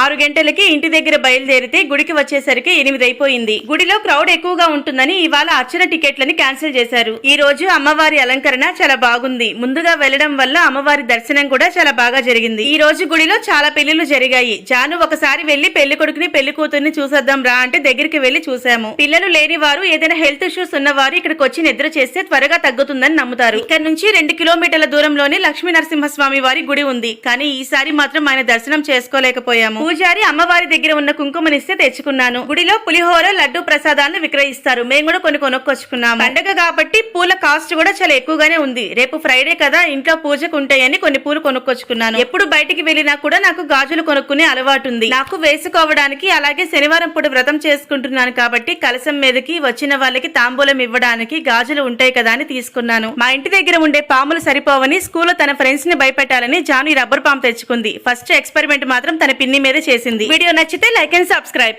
ఆరు గంటలకి ఇంటి దగ్గర బయలుదేరితే గుడికి వచ్చేసరికి ఎనిమిది అయిపోయింది. గుడిలో క్రౌడ్ ఎక్కువగా ఉంటుందని ఇవాళ అర్చన టికెట్లని క్యాన్సిల్ చేశారు. ఈ రోజు అమ్మవారి అలంకరణ చాలా బాగుంది. ముందుగా వెళ్ళడం వల్ల అమ్మవారి దర్శనం కూడా చాలా బాగా జరిగింది. ఈ రోజు గుడిలో చాలా పెళ్ళిళ్ళు జరిగాయి. జాను ఒకసారి వెళ్ళి పెళ్ళి కొడుకుని పెళ్ళి కూతుర్ని చూసేద్దాం రా అంటే దగ్గరికి వెళ్ళి చూసాము. పిల్లలు లేని వారు ఏదైనా హెల్త్ ఇష్యూస్ ఉన్నవారు ఇక్కడికి వచ్చి నిద్ర చేస్తే త్వరగా తగ్గుతుందని నమ్ముతారు. ఇక్కడ నుంచి రెండు కిలోమీటర్ల దూరంలోనే లక్ష్మీ నరసింహస్వామి వారి గుడి ఉంది. కానీ ఈసారి మాత్రం ఆయన దర్శనం చేసుకోలేకపోయాము. పూజారి అమ్మవారి దగ్గర ఉన్న కుంకుమనిస్తే తెచ్చుకున్నాను. గుడిలో పులిహోర లడ్డు ప్రసాదాలను విక్రయిస్తారు. మేము కూడా కొన్ని కొనుక్కొచ్చుకున్నాము. పండగ కాబట్టి పూల కాస్ట్ కూడా చాలా ఎక్కువగానే ఉంది. రేపు ఫ్రైడే కదా ఇంట్లో పూజకు ఉంటాయని కొన్ని పూలు కొనుక్కొచ్చుకున్నాను. ఎప్పుడు బయటికి వెళ్ళినా కూడా నాకు గాజులు కొనుక్కునే అలవాటు ఉంది. నాకు వేసుకోవడానికి అలాగే శనివారం పూట వ్రతం చేసుకుంటున్నాను కాబట్టి కలసం మీదకి వచ్చిన వాళ్ళకి తాంబూలం ఇవ్వడానికి గాజులు ఉంటాయి కదా అని తీసుకున్నాను. మా ఇంటి దగ్గర ఉండే పాములు సరిపోవని స్కూల్లో తన ఫ్రెండ్స్ని భయపెట్టాలని జాను ఈ రబ్బర్ పాము తెచ్చుకుంది. ఫస్ట్ ఎక్స్పెరిమెంట్ మాత్రం తన పిన్ని మీద చేసింది. వీడియో నచ్చితే లైక్ అండ్ సబ్స్క్రైబ్.